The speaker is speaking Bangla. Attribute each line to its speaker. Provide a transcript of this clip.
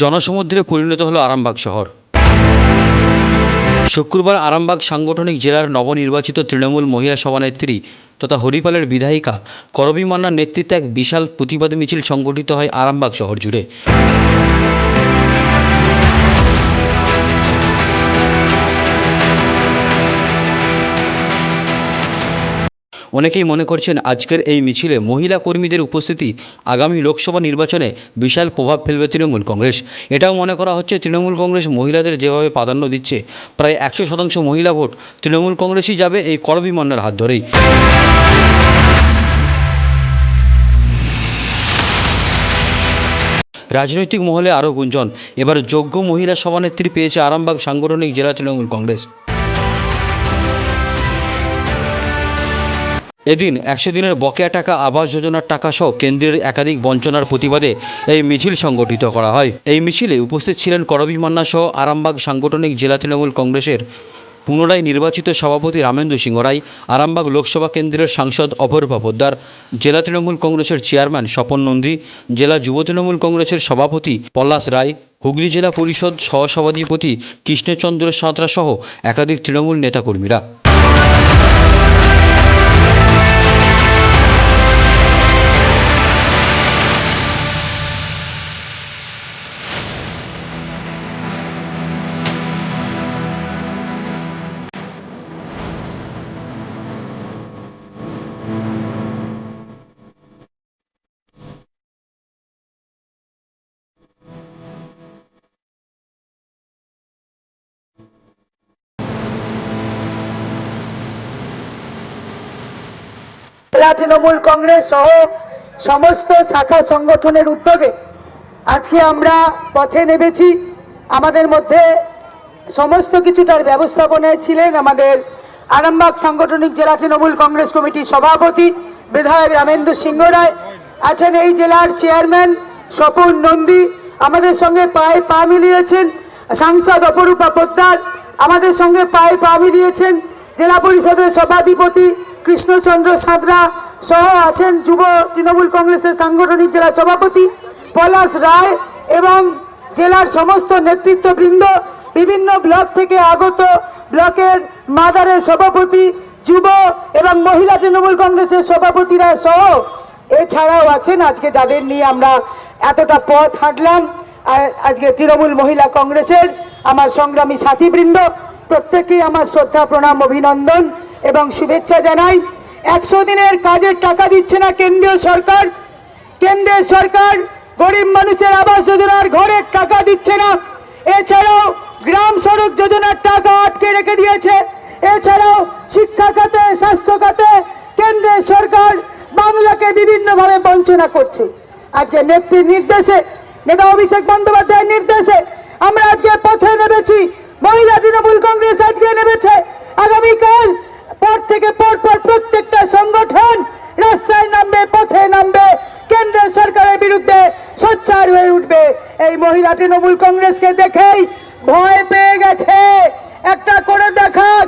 Speaker 1: জনসমুদ্রে পরিণত হলো আরামবাগ শহর। শুক্রবার আরামবাগ সাংগঠনিক জেলার নবনির্বাচিত তৃণমূল মহিলা সভানেত্রী তথা হরিপালের বিধায়িকা করবী মান্নার নেতৃত্বে এক বিশাল প্রতিবাদ মিছিল সংগঠিত হয় আরামবাগ শহর জুড়ে। অনেকেই মনে করছেন আজকের এই মিছিলে মহিলা কর্মীদের উপস্থিতি আগামী লোকসভা নির্বাচনে বিশাল প্রভাব ফেলবে তৃণমূল কংগ্রেস। এটাও মনে করা হচ্ছে তৃণমূল কংগ্রেস মহিলাদের যেভাবে প্রাধান্য দিচ্ছে, প্রায় একশো শতাংশ মহিলা ভোট তৃণমূল কংগ্রেসই যাবে এই করবী হাত ধরেই। রাজনৈতিক মহলে আরও গুঞ্জন, এবার যোগ্য মহিলা সভানেত্রী পেয়েছে আরামবাগ সাংগঠনিক জেলা তৃণমূল কংগ্রেস। এদিন একশো দিনের বকেয়া টাকা আবাস যোজনার টাকা সহ কেন্দ্রের একাধিক বঞ্চনার প্রতিবাদে এই মিছিল সংগঠিত করা হয়। এই মিছিলে উপস্থিত ছিলেন করবী মান্না সহ আরামবাগ সাংগঠনিক জেলা তৃণমূল কংগ্রেসের পুনরায় নির্বাচিত সভাপতি রামেন্দ্র সিংহ রায়, আরামবাগ লোকসভা কেন্দ্রের সাংসদ অপরূপা পোদ্দার, জেলা তৃণমূল কংগ্রেসের চেয়ারম্যান স্বপন নন্দী, জেলা যুব তৃণমূল কংগ্রেসের সভাপতি পলাশ রায়, হুগলি জেলা পরিষদ সহসভাধিপতি কৃষ্ণচন্দ্র সাঁতরা সহ একাধিক তৃণমূল নেতাকর্মীরা।
Speaker 2: জেলা তৃণমূল কংগ্রেস সহ সমস্ত শাখা সংগঠনের উদ্যোগে আজকে আমরা পথে নেমেছি। আমাদের মধ্যে সমস্ত কিছুটার ব্যবস্থাপনায় ছিলেন আমাদের আরামবাগ সাংগঠনিক জেলা তৃণমূল কংগ্রেস কমিটির সভাপতি বিধায়ক রামেন্দ্র সিংহ রায়, আছেন এই জেলার চেয়ারম্যান স্বপন নন্দী, আমাদের সঙ্গে পায়ে পা মিলিয়েছেন সাংসদ অপরূপা পোদ্দার, আমাদের সঙ্গে পায়ে পা মিলিয়েছেন জেলা পরিষদের সভাধিপতি কৃষ্ণচন্দ্র সাঁতরা সহ আছেন যুব তৃণমূল কংগ্রেসের সাংগঠনিক জেলা সভাপতি পলাশ রায় এবং জেলার সমস্ত নেতৃত্ববৃন্দ, বিভিন্ন ব্লক থেকে আগত ব্লকের মাদারের সভাপতি, যুব এবং মহিলা তৃণমূল কংগ্রেসের সভাপতিরা সহ এছাড়াও আছেন। আজকে যাদের নিয়ে আমরা এতটা পথ হাঁটলাম আজকে তৃণমূল মহিলা কংগ্রেসের আমার সংগ্রামী সাথীবৃন্দ প্রত্যেকেই আমার শ্রদ্ধা, প্রণাম, অভিনন্দন এবং শুভেচ্ছা জানাই। একশো দিনের কাজের টাকা দিচ্ছে না কেন্দ্রীয় সরকার। কেন্দ্রের সরকার গরিব মানুষের আবাস যোজনার ঘরের টাকা দিচ্ছে না। এছাড়াও গ্রাম সড়ক যোজনার টাকা আটকে রেখে দিয়েছে। এছাড়াও শিক্ষা খাতে, স্বাস্থ্য খাতে কেন্দ্রের সরকার বাংলাকে বিভিন্নভাবে বঞ্চনা করছে। আজকে নেত্রীর নির্দেশে নেতা অভিষেক বন্দ্যোপাধ্যায়ের নির্দেশে আমরা আজকে পথে নেমেছি মহিলা তৃণমূল কংগ্রেস আজকে নেমেছে আগামীকাল পর থেকে পর পর প্রত্যেকটা সংগঠন রাস্তায় নামবে পথে নামবে, কেন্দ্রের সরকারের বিরুদ্ধে সোচ্চার হয়ে উঠবে। এই মহিলা তৃণমূল কংগ্রেসকে দেখেই ভয় পেয়ে গেছে। একটা করে দেখাক